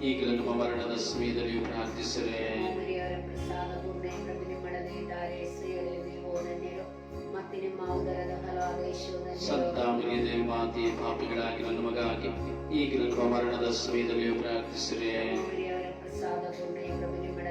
ಈಗಲೂ ನಮ್ಮ ಮರಣದ ಸಮಯದಲ್ಲಿ ಪ್ರಾರ್ಥಿಸಿದೆ ಮರಿಯವರ ಪ್ರಸಾದ ಪಾಪಿಗಳಾಗಿರ ಪ್ರಭು ನಿಮ್ಮೊಡನೆ ಇದ್ದಾರೆ. ಸ್ತ್ರೀಗಳಲ್ಲಿ ನೀವು ಧನ್ಯರು ಮತ್ತು ನಿಮ್ಮ ಉದರದ ಫಲವಾದ ಯಶೋಧನ್ಯರು. ಸಂತ ಮರಿಯದೇವಿ ಮಾತೆ ಪಾಪಿಗಳಾಗಿರೋ ನಮಗಾಗಿ ಈಗಲೂ ನಮ್ಮ ಮರಣದ ಸಮಯದಲ್ಲಿ ಪ್ರಾರ್ಥಿಸಿದೆ ಪ್ರಸಾದ ಪ್ರಭು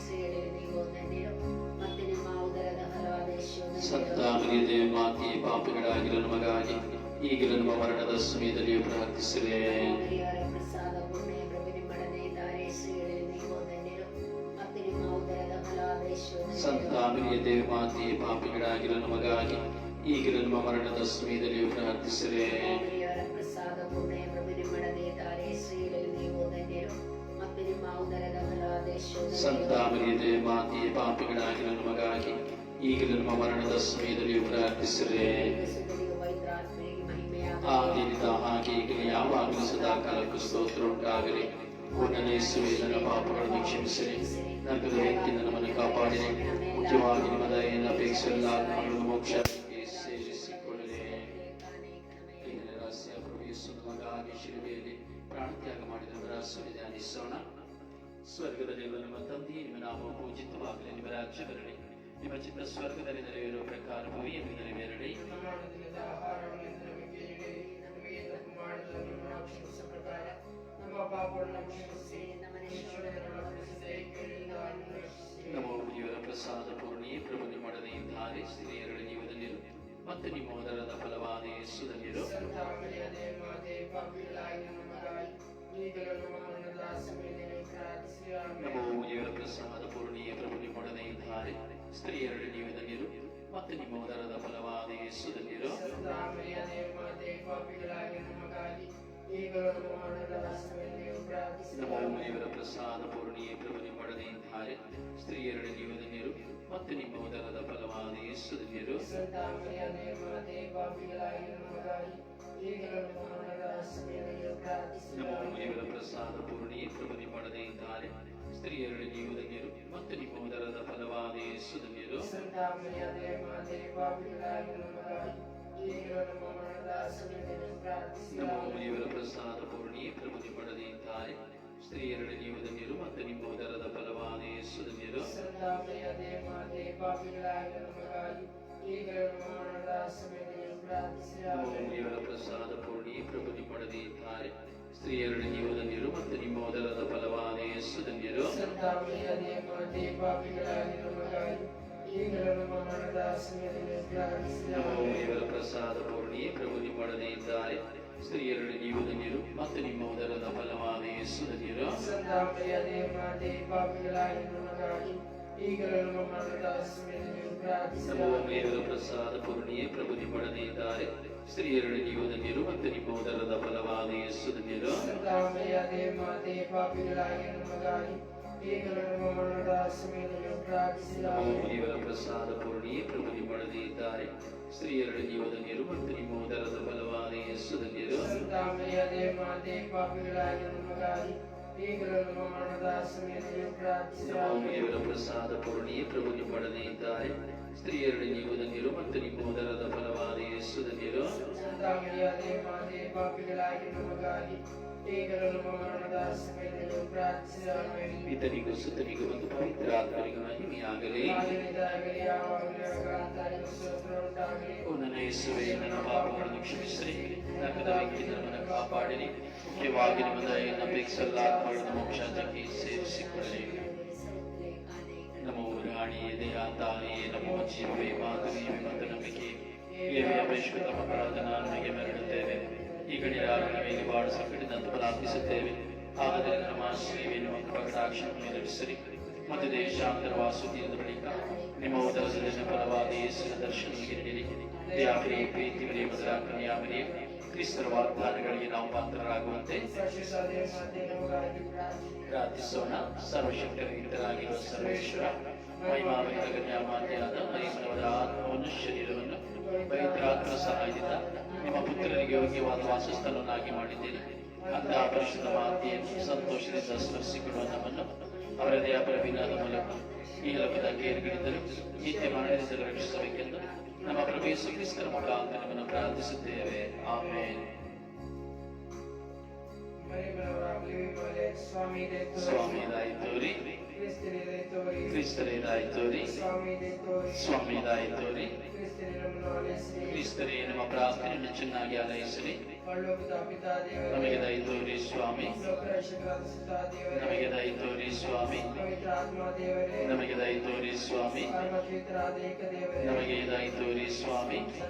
ಸ್ತ್ರೀಗಳಲ್ಲಿ ನೀವು ಧನ್ಯರು ಮತ್ತು ನಿಮ್ಮ ಉದರದ ಫಲವಾದ ಯಶೋಧನ್ಯರು. ಸಂತ ಮರಿಯದೇವಿ ಮಾತೆ ಪಾಪಿಗಳಾಗಿರೋ ನಮಗಾಗಿ ಈಗಲೂ ನಮ್ಮ ಮರಣದ ಸಮಯದಲ್ಲಿ ಪ್ರಾರ್ಥಿಸಿರಿ ಮರಿಯವರ ಪ್ರಸಾದ ಪೂರ್ಣ ಪ್ರಭು ನಿಮ್ಮೊಡನೆ ಇದ್ದಾರೆ ಸ್ತ್ರೀಗಳಲ್ಲಿ ನೀವು ಧನ್ಯರು ಮತ್ತು ನಿಮ್ಮ ಉದರದ ಫಲವಾದ ಯಶೋಧನ್ಯರು. ಸಂತ ಮರಿಯದೇವಿ ಮಾತೆ ಪಾಪಿಗಳಾಗಿರೋ ನಮಗಾಗಿ ಈಗಲೂ ನಮ್ಮ ಮರಣದ ಸಮಯದಲ್ಲಿ ಪ್ರಾರ್ಥಿಸಿದೆ ಸಂತಾಮರಿಯದೆ ಪ್ರಸಾದ ಪಾಪಿಗಳಾಗಿ ನನ್ನ ಮಗಾಗಿ ಈಗ ನಿಮ್ಮ ಮಾತೆ ಮರಣದ ಸಮಯದಲ್ಲಿ ಪ್ರಾರ್ಥಿಸಿದೆ. ಆ ದಿನದ ಹಾಗೆ ಈಗಲೂ ಯಾವಾಗಲೂ ಸದಾ ಕಾಲಕ್ಕೂ ಸ್ತೋತ್ರ ಉಂಟಾಗಲಿ ಒಂದನೇ ಸುವೇದನ ಪಾಪಗಳನ್ನು ಕ್ಷಮಿಸಿರಿ. ನರಕದ ವ್ಯಕ್ತಿಯಿಂದ ನಮ್ಮನ್ನು ಕಾಪಾಡಿರಿ. ಮುಖ್ಯವಾಗಿ ನಿಮ್ಮದ ದಯೆಯನ್ನು ಅಪೇಕ್ಷಿಸಲ್ಲ ಆತ್ಮಗಳನ್ನು ಮಾಡಿದ ರಹಸ್ಯ ಸ್ವರ್ಗದ ಸ್ವರ್ಗದಲ್ಲಿರುವ ನಮ್ಮ ತಂದೆ ನಿಮ್ಮ ನಾಮ ಪೂಜಿತವಾಗಲಿ ನಿಮ್ಮ ರಾಜ್ಯ ಬರಲಿ. ನಿಮ್ಮ ಚಿತ್ತ ಸ್ವರ್ಗದಲ್ಲಿ ನೆರವೇರುವ ಪ್ರಕಾರ ಭೂಮಿಯಲ್ಲಿ ನೆರವೇರಲಿ. ನಮ್ಮ ದೇವರ ಪ್ರಸಾದ ಪೂರ್ಣಿ ಪ್ರಭು ನಿಮ್ಮೊಡನೆ ಇದ್ದಾರೆ. ಸ್ತ್ರೀಯರಲ್ಲಿ ನೀವು ಧನ್ಯರು ಮತ್ತು ನಿಮ್ಮ ಉದರದ ಫಲವಾದ ಯೇಸು ದೇವರ ಪ್ರಸಾದ ಪೂರ್ಣಿಯ ಪ್ರಭು ನಿಮ್ಮೊಡನೆ ಇದ್ದಾರೆ. ಸ್ತ್ರೀಯರಲ್ಲಿ ನೀವು ಧನ್ಯರು. ಮತ್ತು ನಿಮ್ಮ ಉದರದ ಫಲವಾದ ಯೇಸು ಧನ್ಯರು. ಸಂತ ಮರಿಯದೇ ಮಾತೆ ಪಾಪಿಗಳಾಗಿ ನಮಗಾಗಿ ಈಗಲೂ ನಮ್ಮ ಮರಣದ ಸಮಯದಲ್ಲಿ ಪ್ರಾರ್ಥಿಸಿರಿ. ದೇವರ ಪ್ರಸಾದ ಪೂರ್ಣಿಯ ಪ್ರಭು ನಿಮ್ಮೊಡನೆ ಇದ್ದಾರೆ. ಸ್ತ್ರೀಯರಲ್ಲಿ ನೀವು ಧನ್ಯರು. ಮತ್ತು ನಿಮ್ಮ ಉದರದ ಫಲವಾದ ಯೇಸು ಧನ್ಯರು. ಸಂತ ಮರಿಯದೇ ಮಾತೆ ಪಾಪಿಗಳಾಗಿ ನಮಗಾಗಿ ಈಗಲೂ ನಮ್ಮ ಮರಣದ ಸಮಯದಲ್ಲಿ ಪ್ರಾರ್ಥಿಸಿರಿ. ದೇವರ ಪ್ರಸಾದ ಪೂರ್ಣಿ ಪ್ರಭು ನಿಮ್ಮೊಡನೆ ಇದ್ದಾರೆ. ಸ್ತ್ರೀಯರಲ್ಲಿ ನೀವು ಧನ್ಯರು ಮತ್ತು ನಿಮ್ಮ ಉದರದ ಫಲವಾದ ಯೇಸು ಧನ್ಯರು ಸಂತ ಮರಿಯದೇ ಮಾತೆ ಪಾಪಿಗಳಾಗಿ ನಮಗಾಗಿ ಈಗಲೂ ನಮ್ಮ ಮರಣದ ಸಮಯದಲ್ಲಿ ಪ್ರಾರ್ಥಿಸಿ ನಮ್ಮ ದೇವರ ಪ್ರಸಾದ ಪೂರ್ಣಿ ಪ್ರಭು ನಿಮ್ಮೊಡನೆ ಇದ್ದಾರೆ ಸ್ತ್ರೀಯರಲ್ಲಿ ನೀವು ಧನ್ಯರು ಮತ್ತು ನಿಮ್ಮ ಉದರದ ಫಲವಾದ ಯೇಸು ಧನ್ಯರು ಸಂತಾಪೆಯದೇ ಮಾತೆ ಪಾಪಿಗಳಾಗಿ ನಮಗಾಗಿ ಈಗಲೂ ನಮ್ಮ ಮರಣದ ಸಮಯದಲ್ಲಿ ಪ್ರಾರ್ಥಿಸಿ ನಮ್ಮ ದೇವರ ಪ್ರಸಾದ ಪೂರ್ಣಿ ಪ್ರಭು ನಿಮ್ಮೊಡನೆ ಸ್ತ್ರೀಯರಲ್ಲಿ ನೀವು ಧನ್ಯರು ಮತ್ತು ನಿಮ್ಮ ಉದರದ ಫಲವಾದ ಯೇಸು ಧನ್ಯರು. ಇವರ ಪ್ರಸಾದ ಪೂರ್ಣಿಯ ಪ್ರಭು ನಿಮ್ಮೊಡನೆ ಇದ್ದಾರೆ. ಸ್ತ್ರೀಯರು ನೀವು ಧನ್ಯರು ಮತ್ತು ನಿಮ್ಮ ಉದರದ ಫಲವಾದ ಯೇಸು ಧನ್ಯರು. ಪ್ರಸಾದ ಪೂರ್ಣಿಯೇ ಪ್ರಭು ನಿಮ್ಮೊಡನೆ ಇದ್ದಾರೆ. ಸ್ತ್ರೀಯರಲ್ಲಿ ನೀವು ಧನ್ಯರು ಮತ್ತು ನಿಮ್ಮ ಉದರದ ಫಲವಾದ ಯೇಸು ಧನ್ಯರು ದೇವರ ಪ್ರಸಾದ ಪೂರ್ಣಿಯೇ ಪ್ರಭು ನಿಮ್ಮೊಳಗೆ ಇದ್ದಾರೆ. ಸ್ತ್ರೀಯರಲ್ಲಿ ನೀವು ಧನ್ಯರು ಮತ್ತು ನಿಮ್ಮ ಉದರದ ಫಲವಾದ ಯೇಸು ಧನ್ಯರು ದೇವರ ಪ್ರಸಾದ ಪೂರ್ಣಿಯೇ ಪ್ರಭು ನಿಮ್ಮೊಡನೆ ಇದ್ದಾರೆ. ಸ್ತ್ರೀಯರಲ್ಲಿ ನೀವು ಧನ್ಯರು ಮತ್ತು ನಿಮ್ಮ ಉದರದ ಫಲವಾದ ಯೇಸು ಧನ್ಯರು ಇತನಿಗೂ ಸುತನಿಗೂ ಒಂದು ಪವಿತ್ರ ಆತ್ಮನಿಗೂ ಮಹಿಮೆಯಾಗಲಿ ನನ್ನ ಯೇಸುವೆ, ನನ್ನ ಪಾಪಗಳನ್ನು ಕ್ಷಮಿಸಿರಿ. ನರಕದ ವ್ಯಕ್ತಿ ನಮ್ಮನ್ನು ಕಾಪಾಡಿರಿ. ಮುಖ್ಯವಾಗಿ ನಮ್ಮ ಅಪೇಕ್ಷಿಸಲ್ಲ ಆತ್ಮಗಳನ್ನು ಮೋಕ್ಷಕ್ಕೆ ಸೇರಿಸಿಕೊಳ್ಳಿ ರಾಣಿಯೇ ದೇಹಾತಾನೆಯೇ ನಮ್ಮ ಜೀವವೇ ಮಾತುರಿಯೇ ಮತ್ತು ನಂಬಿಕೆ. ಏವೇ ಅಪೇಕ್ಷಿತ ನಾನು ನಿಮಗೆ ಮರಳುತ್ತೇವೆ ಈ ಗಡಿಯಾರ ಮೇಲೆ ಸಂಕಟದಂತೆ ಪ್ರಾರ್ಥಿಸುತ್ತೇವೆ. ಆದರೆ ನಮ್ಮ ಆಶ್ರಯವೇನು ಕಟಾಕ್ಷವನ್ನು ಲಭಿಸಿರಿ ಮತ್ತು ದೇಶಾಂತರ ವಾಸುತಿಯಾದ ಬಳಿಕ ನಿಮ್ಮ ಉದರದಲ್ಲಿ ಫಲವಾದ ಯೇಸುವಿನ ದರ್ಶನ ನೀಡಿರಿ ದೇವರೇ, ಪ್ರೀತಿಗಳೇ ಯಾವರೇ ಕ್ರಿಸ್ತರ ವಾಗ್ದಾನಗಳಿಗೆ ನಾವು ಪಾತ್ರರಾಗುವಂತೆ ಪ್ರಾರ್ಥಿಸೋಣ. ಸರ್ವಶಕ್ತರಾಗಿರುವ ಸರ್ವೇಶ್ವರ. ಮಹಿಮಾವಿತ ಕನ್ಯಾಮಾತೆಯಾದ ಮರಿಮನವರ ಆತ್ಮವನ್ನು ಶರೀರವನ್ನು ಪವಿತ್ರಾತ್ಮ ಸಹಾಯದಿಂದ ನಿಮ್ಮ ಪುತ್ರರಿಗೆ ಯೋಗ್ಯವಾದ ವಾಸಸ್ಥಳವನ್ನಾಗಿ ಮಾಡಿದ್ದೀರಿ ಅಂತಹ ಪರಿಶುದ್ಧ ಮಾತೆಯನ್ನು ಸಂತೋಷದಿಂದ ಸ್ಮರಿಸಿಕೊಳ್ಳುವ ನಮ್ಮನ್ನು ಅವರ ವಿನಾದ ಮೂಲಕ ಈ ಲೋಕದ ಕೇರುಗಳಿಂದಲೂ ನಿತ್ಯ ಮರಣದಿಂದಲೂ ರಕ್ಷಿಸಬೇಕೆಂದು ನಮ್ಮ ಪ್ರಭು ಕ್ರಿಸ್ತರ ಮುಖಾಂತರ ನಿಮ್ಮನ್ನು ಪ್ರಾರ್ಥಿಸುತ್ತೇವೆ. ಆಮೇಲೆ ಸ್ವಾಮಿ ಸ್ವಾಮಿ ದಾಯಿತೋರಿ ನಮ್ಮನ್ನು ಆಲೈಸಿರಿ ಕ್ರಿಸ್ತರೇ ನಮ್ಮ ಪ್ರಾರ್ಥನೆಯನ್ನು ಚೆನ್ನಾಗಿ ಆಲಯಿಸಲಿ ನಮಗೆ ದಯತೋರಿ ಸ್ವಾಮಿ. ನಮಗೆ ದಯತೋರಿ ಸ್ವಾಮಿ. ನಮಗೆ ದಯತೋರಿ ಸ್ವಾಮಿ. ನಮಗೆ ದಯತೋರಿ ಸ್ವಾಮಿ. ಮಗ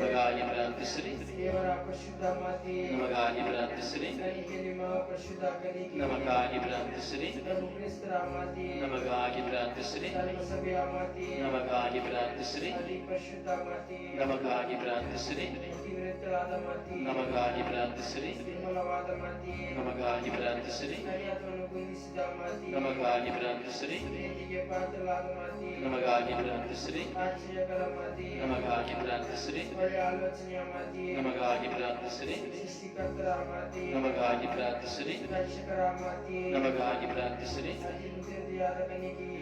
ನಮಗಾಗಿ ಪ್ರಾರ್ಥಿಸಿರಿ ದೇವರ ಪರಿಶುದ್ಧ ಮಾತೆ. ನಮಗಾಗಿ ಪ್ರಾರ್ಥಿಸಿರಿ ಕಲಿಕೆ ನಿಮ್ಮ ಪರಿಶುದ್ಧ ಕಲಿಕೆ ನಮಗಾಗಿ ಪ್ರಾರ್ಥಿಸಿರಿ ಪ್ರಭು ಕ್ರಿಸ್ತರ ಮಾತೆ. ನಮಗಾಗಿ ಪ್ರಾರ್ಥಿಸಿರಿ ಧರ್ಮಸಭೆಯ ಮಾತೆ. ನಮಗಾಗಿ ಪ್ರಾರ್ಥಿಸಿರಿ ಅತಿ ಪರಿಶುದ್ಧ ಮಾತೆಯೇ ನಮಗಾಗಿ ಪ್ರಾರ್ಥಿಸಿರಿ ಮಾತೆಯೇ ನಮಗಾಗಿ ಪ್ರಾರ್ಥಿಸಿರಿ ನಿರ್ಮಲವಾದ ಮಾತೆ. ನಮಗಾಗಿ ಪ್ರಾರ್ಥಿಸಿರಿ ನಮಗಾಗಿ ಪ್ರಾರ್ಥಿಸ್ರಿ ನಮಗಾಗಿ ಪ್ರಾರ್ಥಿಸ್ರಿ ನಮಗಾಗಿ ಪ್ರಾರ್ಥಿಸ್ರಿ ನಮಗಾಗಿ ಪ್ರಾರ್ಥಿಸ್ರಿ ನಮಗಾಗಿ ಪ್ರಾರ್ಥಿಸ್ರಿ ನಮಗಾಗಿ ಪ್ರಾರ್ಥಿಸಿರಿ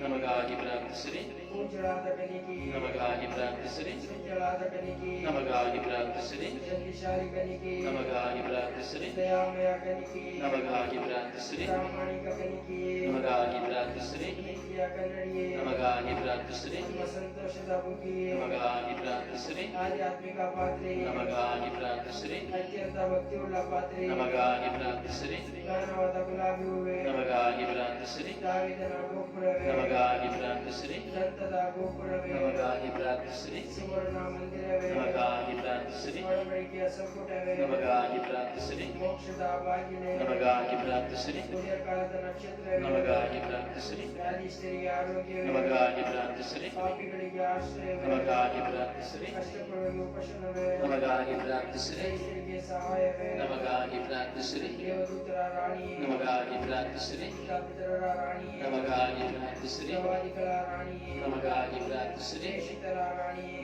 ನಮಗಾಗಿ ಪ್ರಾರ್ಥಿಸಿರಿ ಪೂಜ್ಯಳಾದ ಕನಿಕೆಯೇ ನಮಗಾಗಿ ಪ್ರಾರ್ಥಿಸಿರಿ ಸಜ್ಜಳಾದ ಕನಿಕೆಯೇ ನಮಗಾಗಿ ಪ್ರಾರ್ಥಿಸಿರಿ ಶಕ್ತಿಶಾಲಿ ಕನಿಕೆಯೇ ನಮಗಾಗಿ ಪ್ರಾರ್ಥಿಸಿರಿ ದಯಾಮಯ ಕನಿಕೆಯೇ ನಮಗಾಗಿ ಪ್ರಾರ್ಥಿಸಿರಿ ಪ್ರಾಮಾಣಿಕ ಕನಿಕೆಯೇ ನಮಗಾಗಿ ಪ್ರಾರ್ಥಿಸಿರಿ ನೀತಿಯ ಕನ್ನಡಿಯೇ ನಮಗಾಗಿ ಪ್ರಾರ್ಥಿಸಿರಿ ನಿಮ್ಮ ಸಂತೋಷದ ಬುಗ್ಗೆಯೇ ನಮಗಾಗಿ ಪ್ರಾರ್ಥಿಸಿರಿ ಆಧ್ಯಾತ್ಮಿಕ ಪಾತ್ರೆಯೇ ನಮಗಾಗಿ ಪ್ರಾರ್ಥಿಸಿರಿ ಅತ್ಯಂತ ಭಕ್ತಿಯುಳ್ಳ ಪಾತ್ರೆಯೇ ನಮಗಾಗಿ ಪ್ರಾರ್ಥಿಸಿರಿ ಗಾನವಾದ ಗುಲಾಬಿ ಹೂವೇ ನಮಗಾಗಿ ಪ್ರಾರ್ಥಿಸಿರಿ ದಾವಿದನ ಗೋಪುರವೇ ನಮಗಾಗಿ ಪ್ರಾರ್ಥಿಸಿರಿ ದಂತದ ಗೋಪುರವೇ ನಮಗಾಗಿ ಪ್ರಾರ್ಥಿಸಿರಿ ಸುವರ್ಣ ಮಂದಿರವೇ ನಮಗಾಗಿ ಪ್ರಾರ್ಥಿಸಿರಿ ಒಡಂಬಡಿಕೆಯ ಸಂಪುಟವೇ ನಮಗಾಗಿ ಪ್ರಾರ್ಥಿಸಿರಿ ಮೋಕ್ಷದ ಬಾಗಿಲೇ ನಮಗಾಗಿ ಪ್ರಾರ್ಥಿಸಿರಿ ಸೂರ್ಯಕಾಲದ ನಕ್ಷತ್ರವೇ ನಮಗಾಗಿ ಪ್ರಾರ್ಥಿಸಿರಿ ವ್ಯಾಧಿಷ್ಠರಿಗೆ ಆರೋಗ್ಯವೇ ನಮಗಾಗಿ ಪ್ರಾರ್ಥಿಸಿರಿ ಪಾಪಿಗಳಿಗೆ ಆಶ್ರಯವೇ ನಮಗಾಗಿ ಪ್ರಾರ್ಥಿಸಿರಿ ಕಷ್ಟಪಡುವ ಉಪಶನವೇ ನಮಗಾಗಿ ಪ್ರಾರ್ಥಿಸಿರಿ ರೈತರಿಗೆ ಸಹಾಯವೇ ನಮಗಾಗಿ ಪ್ರಾರ್ಥಿಸಿರಿ ದೇವದೂತರ ರಾಣಿಯೇ ನಮಗಾಗಿ ಪ್ರಾರ್ಥಿಸಿರಿ ಪಿತರರ ರಾಣಿಯೇ ನಮಗಾಗಿ ಪ್ರಾರ್ಥಿಸಿರಿ ಪ್ರವಾದಿಗಳ ರಾಣಿಯೇ ನಮಗಾಗಿ ಪ್ರಾರ್ಥಿಸಿರಿ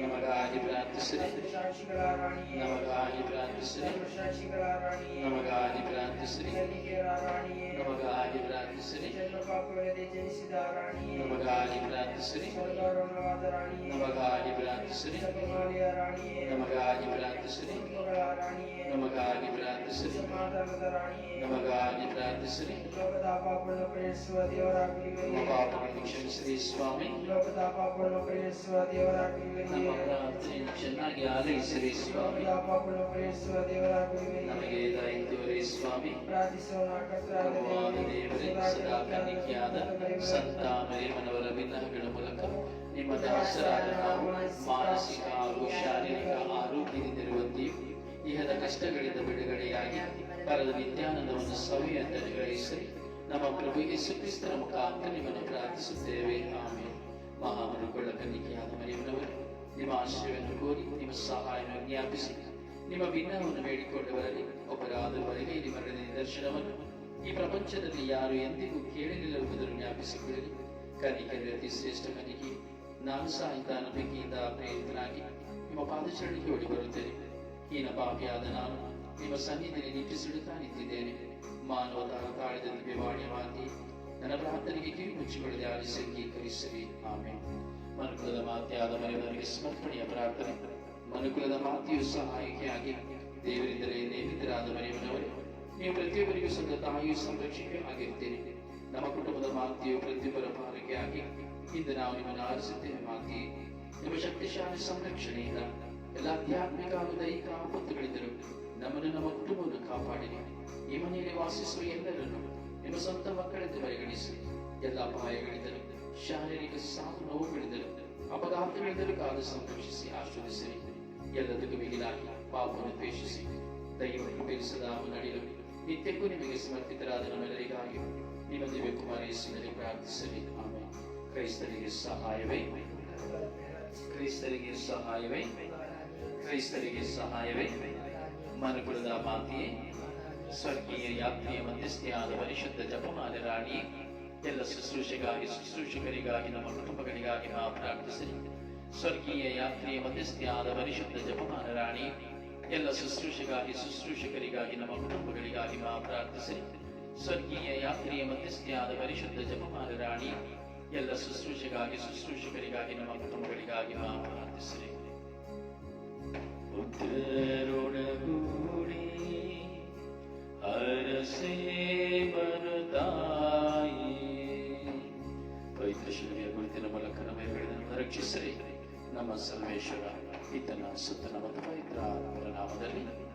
ನಮಗಾಗಿ ಪ್ರಾರ್ಥಿಸಿರಿ ನಮಗಾಗಿ ಪ್ರಾರ್ಥಿಸಿರಿ ನಮಗಾಗಿ ಪ್ರಾರ್ಥಿಸಿರಿ ನಮಗಾಗಿ ಪ್ರಾರ್ಥಿಸಿರಿ ನಮಗಾಗಿ ಪ್ರಾರ್ಥಿಸಿರಿ ನಮಗಾಗಿ ಪ್ರಾರ್ಥಿಸಿರಿ ನಮಗಾಗಿ ಪ್ರಾರ್ಥಿಸಿರಿ ನಮಗಾಗಿ ಪ್ರಾರ್ಥಿಸಿರಿ ನಮಗಾಗಿ ಪ್ರಾರ್ಥಿಸಿರಿ ಪರಿಹರಿಸುವ ದೇವರಾಗಿರುವಿರಿ ನಮ್ಮ ಪಾಪಗಳನ್ನು ಕ್ಷಮಿಸಿರಿ ಸ್ವಾಮಿ ಲೋಕದ ನಮ್ಮ ಪ್ರಾರ್ಥನೆಯನ್ನು ಚೆನ್ನಾಗಿ ಆಲೈಸಿರಿ ಸ್ವಾಮಿ. ಲೋಕದ ಪಾಪವನ್ನು ಪರಿಹರಿಸುವ ದೇವರಾಗಿರುವಿರಿ ನಮಗೆ ದಯ ತೋರಿ ಸ್ವಾಮಿ. ಪ್ರಾರ್ಥಿಸೋಣ ದೇವರೇ, ಸದಾ ಕನ್ನಿಕೆಯಾದ ಸಂತ ಮರಿಯಮ್ಮನವರ ವಿನ್ನಹಗಳ ಮೂಲಕ ನಿಮ್ಮ ದಾಸರಾದ ನಾವು ಮಾನಸಿಕ ಹಾಗೂ ಶಾರೀರಿಕ ಆರೋಗ್ಯದಿಂದಿರುವಂತೆಯೂ ಇಹದ ಕಷ್ಟಗಳಿಂದ ಬಿಡುಗಡೆಯಾಗಿ ಪರದ ನಿತ್ಯಾನಂದವನ್ನು ಸವಿಯಂತೆ ಗಳಿಸಿ ನಮ್ಮ ಪ್ರಭು ಯೇಸು ಕ್ರಿಸ್ತರ ಮುಖಾಂತರ ನಿಮ್ಮನ್ನು ಪ್ರಾರ್ಥಿಸುತ್ತೇವೆ. ಆಮೇಲೆ ಮಹಾಮನುಗಳ ಕನ್ನಿಕೆಯಾದ ಮರಿಯಮ್ಮನವರು ನಿಮ್ಮ ಆಶ್ರಯವನ್ನು ಕೋರಿ ನಿಮ್ಮ ಸಹಾಯವನ್ನು ಜ್ಞಾಪಿಸಿ ನಿಮ್ಮ ಭಿನ್ನವನ್ನು ಬೇಡಿಕೊಂಡವರಲ್ಲಿ ಒಬ್ಬರಾದವರೆಗೆ ನಿಮ್ಮ ನಿದರ್ಶನವನ್ನು ಈ ಪ್ರಪಂಚದಲ್ಲಿ ಯಾರು ಎಂದಿಗೂ ಕೇಳಲಿಲ್ಲವೆಂಬುದನ್ನು ಜ್ಞಾಪಿಸಿಕೊಳ್ಳಲಿ ಕನಿಕೆಯ ಅತಿ ಶ್ರೇಷ್ಠ ಕನಿಕೆ ನಾನು ಸಹಿತ ನಂಬಿಕೆಯಿಂದ ಪ್ರೇರಿತನಾಗಿ ನಿಮ್ಮ ಪಾದಚರಣೆಗೆ ಓಡಿ ಬರುತ್ತೇನೆ ಹೀನ ಪಾಪಿಯಾದ ನಾನು ನಿಮ್ಮ ಸನ್ನಿಧಿಯಲ್ಲಿ ನಿಟ್ಟಿಸಿಡುತ್ತಾ ನಿಂತಿದ್ದೇನೆ ಮಾನವತ ತಾಳಿದ ದಿವ್ಯವಾಣಿಯ ಮಾತಿ ನನ್ನ ಪ್ರಾರ್ಥನೆಗೆ ಕಿವಿ ಮುಚ್ಚಿಕೊಳ್ಳದೆ ಆಲಿಸಿ ಅಂಗೀಕರಿಸಿರಿ. ಆಮೇಲೆ ಮನುಕುಲದ ಮಾತೆಯಾದ ಮನೆಯವರಿಗೆ ಸಮರ್ಪಣೆಯ ಪ್ರಾರ್ಥನೆ. ಮನುಕುಲದ ಮಾತೆಯು ಸಹಾಯಕಿಯಾಗಿ ದೇವರಿಂದಲೇ ನೇಮಿತರಾದ ಮನೆಯವನವರು ನೀವು ಪ್ರತಿಯೊಬ್ಬರಿಗೂ ಸದ ತಾಯಿಯು ಸಂರಕ್ಷಣೆ ಆಗಿರ್ತೀರಿ ನಮ್ಮ ಕುಟುಂಬದ ಮಾತೆಯು ಪ್ರತಿಯೊಬ್ಬರ ಪಾಲಕ್ಕೆ ಆಗಿ ಇಂದು ನಾವು ನಿಮ್ಮನ್ನು ಆರಿಸುತ್ತೇವೆ ಮಾತೆಯೇ ನಿಮ್ಮ ಶಕ್ತಿಶಾಲಿ ಸಂರಕ್ಷಣೆಯಿಂದ ಎಲ್ಲ ಆಧ್ಯಾತ್ಮಿಕ ಹಾಗೂ ದೈಹಿಕ ಆಪತ್ತುಗಳಿದ್ದರು ನಮ್ಮನ್ನು ನಮ್ಮ ಕುಟುಂಬವನ್ನು ಕಾಪಾಡಿರಿ. ಈ ಮನೆಯಲ್ಲಿ ವಾಸಿಸುವ ಎಲ್ಲರನ್ನು ನಿಮ್ಮ ಸ್ವಂತ ಮಕ್ಕಳಿಂದ ಪರಿಗಣಿಸಿ ಎಲ್ಲ ಅಪಾಯಗಳಿಂದಲೂ, ಶಾರೀರಿಕ ಸಾವು ನೋವುಗಳಿಂದಲೂ, ಅಪಘಾತಗಳಿಂದಲೂ ಕಾದು ಸಂರಕ್ಷಿಸಿ ಆಶ್ರದಿಸಿರಿ ಎಲ್ಲದಕ್ಕೂ ಮಿಗಿಲಾಗಿ ಪಾಪವನ್ನು ದ್ವೇಷಿಸಿ. ದೈವವನ್ನು ಬೆಳೆಸದ ನಡೆಯಲು ನಿತ್ಯಕ್ಕೂ ನಿಮಗೆ ಸಮರ್ಪಿತರಾದ ನಮ್ಮೆಲ್ಲರಿಗಾಗಿ ನಿಮ್ಮ ದಿವ್ಯ ಕುಮಾರ ಯೇಸುವಿನಲ್ಲಿ ಪ್ರಾರ್ಥಿಸಲಿ. ಆಮೇಲೆ ಕ್ರೈಸ್ತರಿಗೆ ಸಹಾಯವೇ. ಕ್ರೈಸ್ತರಿಗೆ ಸಹಾಯವೇ. ಕ್ರೈಸ್ತರಿಗೆ ಸಹಾಯವೇ. ಮನುಕುಲದ ಮಾತೆಯೇ. ಸ್ವರ್ಗೀಯ ಯಾತ್ರೆಯ ಮಧ್ಯಸ್ಥೆಯಾದ ಪರಿಶುದ್ಧ ಜಪಮಾನ ರಾಣಿ, ಎಲ್ಲ ಶುಶ್ರೂಷೆಗಾಗಿ, ಶುಶ್ರೂಷಕರಿಗಾಗಿ, ನಮ್ಮ ಕುಟುಂಬಗಳಿಗಾಗಿ ನಾವು ಪ್ರಾರ್ಥಿಸಲಿ ಸ್ವರ್ಗೀಯ ಯಾತ್ರೆಯ ಮಧ್ಯಸ್ಥೆಯಾದ ಪರಿಶುದ್ಧ ಜಪಮಾನ ರಾಣಿ, ಎಲ್ಲ ಶುಶ್ರೂಷೆಗಾಗಿ, ಶುಶ್ರೂಷಕರಿಗಾಗಿ, ನಮ್ಮ ಕುಟುಂಬಗಳಿಗಾಗಿ ನಾವು ಪ್ರಾರ್ಥಿಸಲಿ ಸ್ವರ್ಗೀಯ ಯಾತ್ರೆಯ ಮಧ್ಯಸ್ಥೆಯಾದ ಪರಿಶುದ್ಧ ಜಪಮಾನ ರಾಣಿ, ಎಲ್ಲ ಶುಶ್ರೂಷೆಗಾಗಿ, ಶುಶ್ರೂಷಕರಿಗಾಗಿ, ನಮ್ಮ ಕುಟುಂಬಗಳಿಗಾಗಿ ನಾವು ಪ್ರಾರ್ಥಿಸಲಿ ಉತ್ತರೊಡಗೂಡಿ ಅರಸೇ ಬರುತ್ತಾಯಿ. ಶಿಲುಬೆಯ ಗುರುತಿನ ಮೂಲಕ ನಮ್ಮ ಬೆಳೆದನ್ನು ರಕ್ಷಿಸಲಿ. ನಮ್ಮ ಸರ್ವೇಶ್ವರ ಈತನ ಸುತ್ತನ ಮತ್ತು ಪವಿತ್ರ ನಾಮದಲ್ಲಿ